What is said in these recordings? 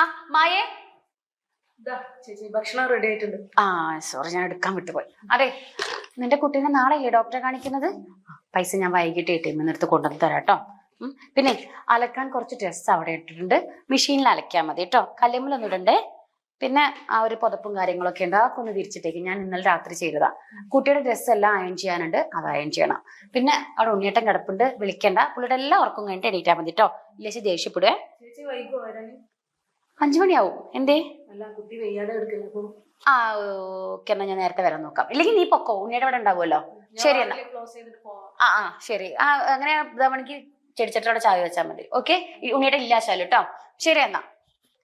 ആ മായേ. ചേച്ചി ഭക്ഷണം റെഡി ആയിട്ടുണ്ട്. ആ സോറി ഞാൻ എടുക്കാൻ വിട്ടുപോയി. അതെ നിന്റെ കുട്ടീനെ നാളെയല്ലേ ഡോക്ടറെ കാണിക്കുന്നത്? പൈസ ഞാൻ വൈകിട്ട് എ ടി എമ്മിൽ എടുത്ത് കൊണ്ടുവന്ന് തരാം കേട്ടോ. പിന്നെ അലക്കാൻ കുറച്ച് ഡ്രസ്സ് അവിടെ ഇട്ടിട്ടുണ്ട്. മെഷീനിൽ അലക്കാൻ മതി കേട്ടോ. കല്ലുമ്പിലൊന്നും ഇടണ്ടേ? പിന്നെ ആ ഒരു പുതപ്പും കാര്യങ്ങളൊക്കെ ഉണ്ട് അതൊക്കെ ഒന്ന് തിരിച്ചിട്ടേക്ക് ഞാൻ ഇന്നലെ രാത്രി ചെയ്തതാ. കുട്ടിയുടെ ഡ്രസ്സ് എല്ലാം അയൺ ചെയ്യാനുണ്ട്. അത് അയൺ ചെയ്യണം. പിന്നെ അവിടെ ഉണ്ണിയേട്ടൻ കിടപ്പുണ്ട്. വിളിക്കണ്ട. പുള്ളിയുടെ എല്ലാം ഉറക്കം കഴിഞ്ഞിട്ട് എണീറ്റാൽ മതി കേട്ടോ. ഇല്ലേശി ദേഷ്യപ്പെടുവേ. അഞ്ചു മണിയാവും എന്തേ ആ ഓക്കെ എന്നാ ഞാൻ നേരത്തെ വരാൻ നോക്കാം. ഇല്ലെങ്കിൽ നീ പൊക്കോ? ഉണ്ണിയുടെ അവിടെ ഉണ്ടാവുമല്ലോ. ശരി എന്നാ. ആ ആ ശരി. ആ അങ്ങനെ മണിക്ക് ചെടിച്ചട്ടോടെ ചായ വെച്ചാൽ മതി. ഓക്കെ? ഉണ്ണിയുടെ ഇല്ലാശാലും കേട്ടോ ശരി എന്നാ.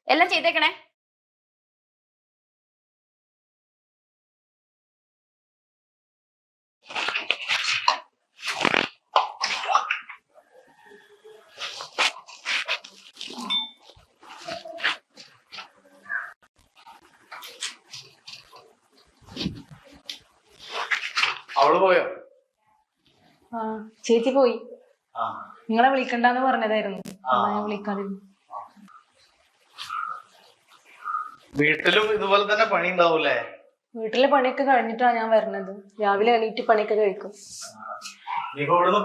എല്ലാം ചെയ്തേക്കണേ അവൾ പോയോ? ആ ചേച്ചി പോയി. നിങ്ങളെ വിളിക്കണ്ടെന്ന് പറഞ്ഞതായിരുന്നു. ഞാൻ വിളിക്കാതിരുന്നു. വീട്ടിലും ഇതുപോലെ തന്നെ പണി ഉണ്ടാവൂലേ വീട്ടിലെ പണിയൊക്കെ കഴിഞ്ഞിട്ടാണ് ഞാൻ വരുന്നത് രാവിലെ എണീറ്റ് പണിയൊക്കെ കഴിക്കും.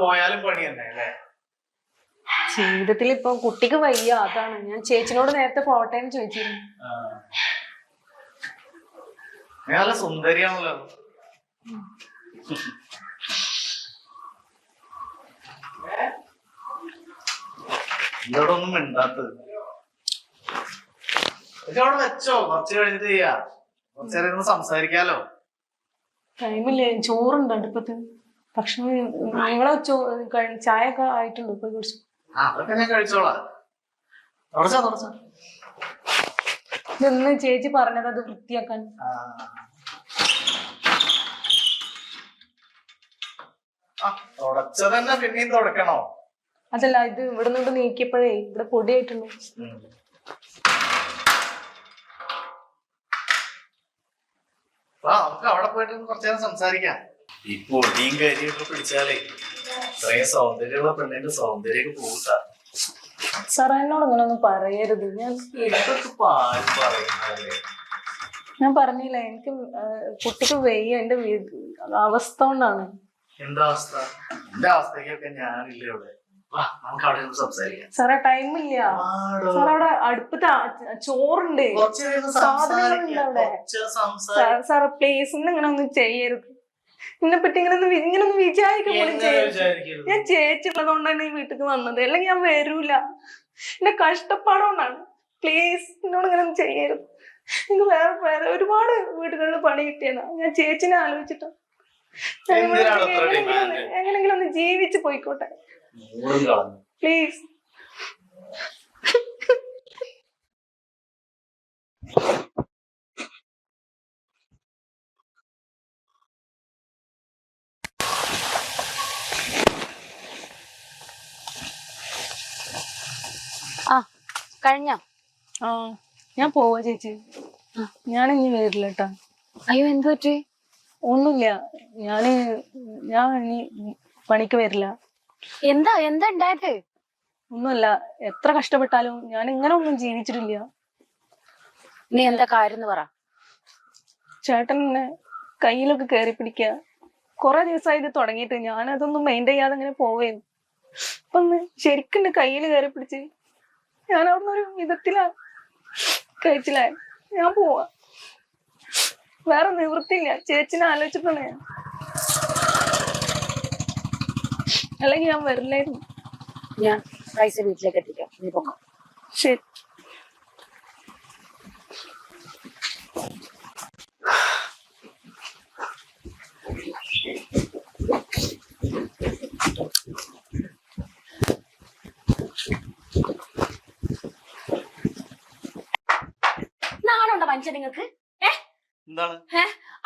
പോയാലും പണി തന്നെ അല്ലേ? ജീവിതത്തിൽ ഇപ്പൊ കുട്ടിക്ക് വയ്യ അതാണ്. ഞാൻ ചേച്ചിനോട് നേരത്തെ പോട്ടെ എന്ന് ചോദിച്ചിരുന്നു. നല്ല സുന്ദരിയാണല്ലോ. ഇതോടെ ഒന്നും മിണ്ടാത്തത് അവിടെ വെച്ചോ കുറച്ച് കഴിഞ്ഞിട്ട് ചെയ്യാ. കുറച്ച് നേരം ഇരുന്ന് സംസാരിക്കാലോ. ടൈമില്ലേ ചോറുണ്ട് അടുപ്പത്ത്? ഭക്ഷണം നിങ്ങളെ ചായ ഒക്കെ ആയിട്ടുണ്ട്? ഇപ്പൊ കുടിച്ചു. ആ അതൊക്കെ ഞാൻ കഴിച്ചോളാം. തുടച്ചോ തുടച്ചോ. ഇതൊന്ന് ചേച്ചി പറഞ്ഞത് അത് വൃത്തിയാക്കാൻ ആ. ആ, തുടച്ചത് തന്നെ പിന്നെയും തുടക്കണോ? അതല്ല ഇത് ഇവിടെ നിന്ന് നീക്കിയപ്പോഴേ ഇവിടെ പൊടിയായിട്ടുണ്ട്. നമുക്ക് അവിടെ പോയിട്ട് കുറച്ചു നേരം സംസാരിക്കാം. ഈ പൊടിയും കരിയൊക്കെ പിടിച്ചാലേ ഇത്രയും സൗന്ദര്യമുള്ള പെണ്ണിന്റെ സൗന്ദര്യമൊക്കെ പോകൂട്ടാ. സാറേ എന്നോട് അങ്ങനെ ഒന്നും പറയരുത്. ഞാൻ പറഞ്ഞില്ല എനിക്ക് കുട്ടിക്ക് വെയ്യ എന്റെ അവസ്ഥ കൊണ്ടാണ്. എന്താ അവസ്ഥ? എന്റെ അവസ്ഥയ്ക്കൊക്കെ ഞാനില്ല ഇവിടെ. വാ നമുക്ക് അവിടെ നിന്ന് സംസാരിക്കാം. സാറേ ആടോ. സാർ അവിടെ അടുപ്പത്ത് ചോറുണ്ട്. സാധനങ്ങളുണ്ട് സാർ പ്ലീസ് ഇങ്ങനെ ഒന്നും ചെയ്യരുത്. എന്നെ പറ്റി ഇങ്ങനെ ഒന്നും ഇങ്ങനെ ഒന്നും എങ്ങനെ ഞാൻ ചേച്ചി ഉള്ളതുകൊണ്ടാണ് ഈ വീട്ടിൽ വന്നത്. അല്ലെങ്കിൽ ഞാൻ വരൂല. എന്റെ കഷ്ടപ്പാടുകൊണ്ടാണ്. പ്ലീസ് എന്നോട് ഇങ്ങനെ ഒന്നും ചെയ്യരുത്. എനിക്ക് വേറെ വേറെ ഒരുപാട് വീടുകളിൽ പണി കിട്ടിയതാ. ഞാൻ ചേച്ചിനെ ആലോചിച്ചിട്ടാ എങ്ങനെയെങ്കിലും ഒന്ന്? ജീവിച്ച് പോയിക്കോട്ടെ. പ്ലീസ് ആ കഴിഞ്ഞോ? ആ ഞാൻ പോവാ ചേച്ചി. ഞാൻ ഇനി വരില്ല കേട്ടാ അയ്യോ എന്തു പറ്റി ഒന്നുമില്ല. ഞാൻ ഞാൻ ഇനി പണിക്ക് വരില്ല. എന്താ എന്താ ഉണ്ടായത്? ഒന്നുമല്ല. എത്ര കഷ്ടപ്പെട്ടാലും ഞാൻ ഇങ്ങനെ ഒന്നും ജീവിച്ചിട്ടില്ല. നീ എന്താ കാര്യം പറ. ചേട്ടൻ എന്നെ കയ്യിലൊക്കെ കയറി പിടിക്കുക. കുറെ ദിവസമായി ഇത് തുടങ്ങിയിട്ട് ഞാൻ അതൊന്നും മെയിന്റെയിൻ ചെയ്യാതെ ഇങ്ങനെ പോവേന്നു അപ്പൊ ഒന്ന് ശരിക്കും എന്റെ കയ്യിൽ കയറി പിടിച്ച് ഞാൻ അവിടുന്ന് ഒരു വിധത്തിലാ കഴിച്ചില്ല. ഞാൻ പോവാ. വേറെ നിവൃത്തിയില്ല. ചേച്ചിനെ ആലോചിച്ചിട്ടാണ് ഞാൻ. അല്ലെങ്കിൽ ഞാൻ വരില്ലായിരുന്നു. ഞാൻ പൈസ വീട്ടിലേക്ക് എത്തിക്കാം. നീ പൊക്കോ. ശരി.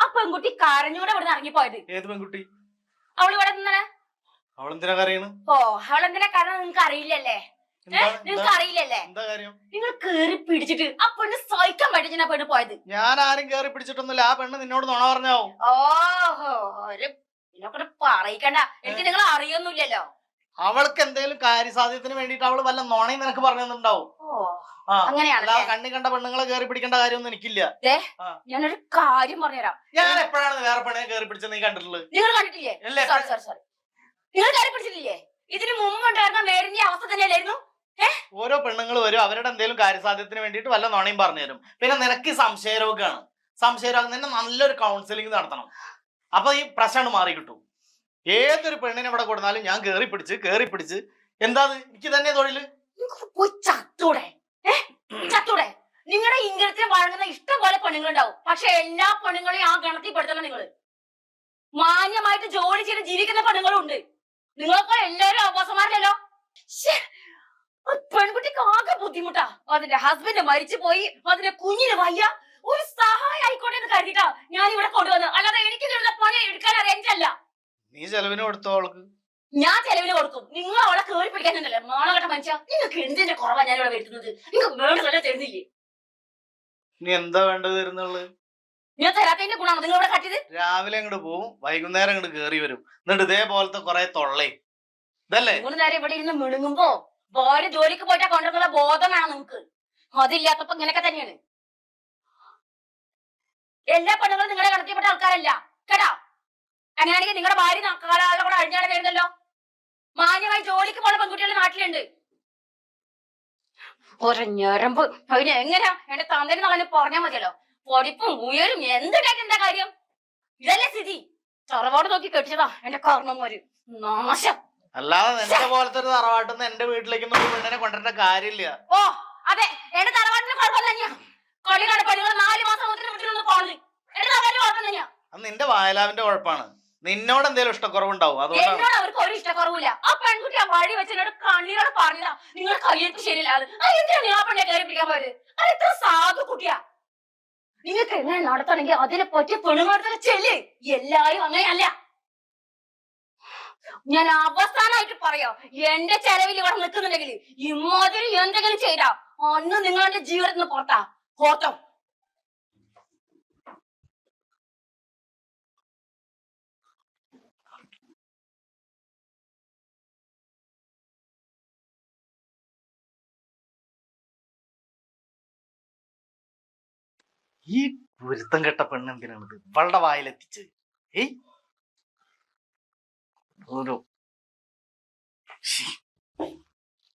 ആ പെൺകുട്ടി കരഞ്ഞൂടെ ഇവിടെ ഇറങ്ങിപ്പോയത് ഏത് പെൺകുട്ടി? അവൾ ഇവിടെ നിന്നേ അവളെന്തിനാ കരയണ്? ഓ അവളെന്തിനാ കാരണം നിങ്ങൾക്ക് അറിയില്ലല്ലേ? നിങ്ങക്ക് അറിയില്ലല്ലേ? എന്താ കാര്യം? നിങ്ങൾ കേറി പിടിച്ചിട്ട് ആ പെണ്ണ് സഹിക്കാൻ പറ്റിച്ചാ പെണ്ണ് പോയത്. ഞാൻ ആരും കേറി പിടിച്ചിട്ടൊന്നുമില്ല. ആ പെണ്ണ് നിന്നോട് നുണ പറഞ്ഞോ ഓഹോ ഒരു ഇതിനൊക്കെ പറയിക്കണ്ട. എനിക്ക് നിങ്ങൾ അറിയൊന്നുമില്ലല്ലോ. അവൾക്ക് എന്തെങ്കിലും കാര്യസാധ്യത്തിന് വേണ്ടിട്ട് അവൾ വല്ല നോണയും നിനക്ക് പറഞ്ഞു തന്നിട്ടുണ്ടാവും? കണ്ണി കണ്ട പെണ്ണുങ്ങളെ കയറി പിടിക്കേണ്ട കാര്യമൊന്നും എനിക്കില്ല. ഞാനൊരു കാര്യം പറഞ്ഞുതരാം. ഞാൻ എപ്പോഴാണ് വേറെ പെണ്ണിനെ കയറി പിടിച്ചത് നീ കണ്ടിട്ടുള്ളത്? നിങ്ങൾ കണ്ടിട്ടില്ലേ? അല്ലേ സോറി സോറി സോറി നിങ്ങൾ കയറി പിടിച്ചിട്ടില്ലേ? ഇതിന് മുമ്പ് ഉണ്ടായിരുന്ന മേരിന്റെ അവസ്ഥ തന്നെയല്ലായിരുന്നു? ഓരോ പെണ്ണുങ്ങൾ വരും അവരുടെ എന്തെങ്കിലും കാര്യസാധ്യത്തിന് വേണ്ടിട്ട് വല്ല നോണയും പറഞ്ഞു തരും. പിന്നെ നിനക്ക് സംശയരോഗമാണ് സംശയരോഗം നിന്നെ നല്ലൊരു കൗൺസിലിംഗ് നടത്തണം. അപ്പൊ ഈ പ്രശ്നം മാറി കിട്ടും ഏതൊരു പെണ്ണിനെ ഇവിടെ കൊടുത്താലും ഞാൻ കേറി പിടിച്ച് കേറി പിടിച്ച്. എന്താ ഇത്? എനിക്ക് തന്നെ തൊഴിൽ. നിങ്ങളുടെ ഇംഗലത്തിൽ വഴങ്ങുന്ന ഇഷ്ടംപോലെ പെണ്ണുങ്ങളുണ്ടാവും. പക്ഷെ എല്ലാ പെണ്ണുങ്ങളെയും ആ ഗണത്തിൽ പെടുത്തണം നിങ്ങൾ. മാന്യമായിട്ട് ജോലി ചെയ്ത് ജീവിക്കുന്ന പെണ്ണുങ്ങളും ഉണ്ട് നിങ്ങളെപ്പോലെ എല്ലാവരും അവകാശമാരല്ലോ പെൺകുട്ടിക്ക് ആകെ ബുദ്ധിമുട്ടാ. അതിന്റെ ഹസ്ബൻഡ് മരിച്ചു പോയി അതിന്റെ കുഞ്ഞിന് വയ്യ. ഒരു സഹായം ആയിക്കോട്ടെ എന്ന് കരുതിട്ടാ ഞാൻ ഇവിടെ കൊണ്ടുവന്നത്. അല്ലാതെ എനിക്ക് ഇതിനുള്ള പണി എടുക്കാൻ അറിയാനിട്ടല്ല നീ ചെലവിന് കൊടുത്തോ അവൾക്ക്? ഞാൻ ചെലവിന് കൊടുക്കും. നിങ്ങൾ അവളെ കേറി പിടിക്കാനുണ്ടല്ലേ മാണകട്ട മനുഷ്യ നിങ്ങൾക്ക് എന്തിന്റെ കുറവാ ഞാൻ ഇവിടെ വരുത്തുന്നത്? നിങ്ങൾക്ക് വേണ്ടതല്ല തരുന്നില്ലേ? നീ എന്താ വേണ്ടത് തരുന്നുള്ളത് ഞാൻ തരാത്തതിന്റെ ഗുണമാണ് നിങ്ങൾ ഇവിടെ കട്ടിയത്? രാവിലെ അങ്ങോട്ട് പോവും വൈകുന്നേരം അങ്ങോട്ട് കേറി വരും. എന്നിട്ട് ഇതേപോലത്തെ കുറെ തൊള്ളേ. ഇതല്ലേ? മൂന്ന് നേരം ഇവിടെ ഇരുന്ന് മിണുങ്ങുമ്പോ ബോര് ജോലിക്ക് പോയിട്ടാ കൊണ്ടുവന്നുള്ള ബോധം വേണം നിങ്ങക്ക് അതില്ലാത്തപ്പോ ഇങ്ങനെയൊക്കെ തന്നെയാണ്. എല്ലാ പെണ്ണുങ്ങളും നിങ്ങളെ കണക്കിൽപ്പെട്ട ആൾക്കാരല്ല. കേട്ടാ? അങ്ങനെയാണെങ്കിൽ നിങ്ങളുടെ ഭാര്യ കാലാളുടെ കൂടെ അഴിഞ്ഞാണ് വരുന്നല്ലോ മാന്യമായി ജോലിക്ക് പോണ പെൺകുട്ടികൾ നാട്ടിലുണ്ട്. ഒരു ഞരമ്പ്. അതിന് എങ്ങനെയാ എന്റെ തന്തേനെ അവന് പറഞ്ഞാൽ മതിയല്ലോ? പൊടിപ്പും ഉയരും. എന്തിനായിട്ട് എന്താ കാര്യം? ഇതല്ലേ സ്ഥിതി. തറവാട് നോക്കി കെട്ടിച്ചതാ എന്റെ കർമ്മമൊരു നാശം. അല്ലാതെ നിന്റെ പോലത്തെ ഒരു തറവാട്ടിന്ന് എന്റെ വീട്ടിലേക്കൊന്നും ഒരു പെണ്ണിനെ കൊണ്ടുവരേണ്ട കാര്യമില്ല. ഓ അതെ. എന്റെ തറവാട്ടിന് കുഴപ്പം തന്നെയാ കളി കടപ്പണികൾ നാല് മാസം വീട്ടിലൊന്ന് പോണത് എന്റെ തറവാട്ടിന് കുഴപ്പം തന്നെയാ അന്ന് നിന്റെ വായലാവിന്റെ കുഴപ്പമാണ് നിന്നോട് എന്തെങ്കിലും ഇഷ്ടക്കുറവുണ്ടാവും? അതുകൊണ്ടാണ് എന്നോട് ഒരു ആ വഴി ശരിയല്ല ആ ഞാൻ പെണ്ണെ കയറി പിടിക്കാൻ കുട്ടിയാ. നിങ്ങൾക്ക് എങ്ങനെ നടത്തണമെങ്കിൽ അതിനെ പറ്റിയ പെണ്ണുങ്ങളെ ചെല്ല്. എല്ലാരും അങ്ങനെയല്ല ഞാൻ അവസാനമായിട്ട് പറയാം എന്റെ ചെലവിൽ ഇവിടെ നിൽക്കുന്നുണ്ടെങ്കിൽ ഇമ്മാതിരി എന്തെങ്കിലും ചെയ്താ. അന്ന് നിങ്ങളുടെ ജീവിതത്തിൽ നിന്ന് പുറത്താ ഈ ഗുരുത്തം കെട്ട പെണ്ണ് എന്തിനാണ് ഇവളുടെ വായിലെത്തിച്ച് ഏയ് ഓരോ.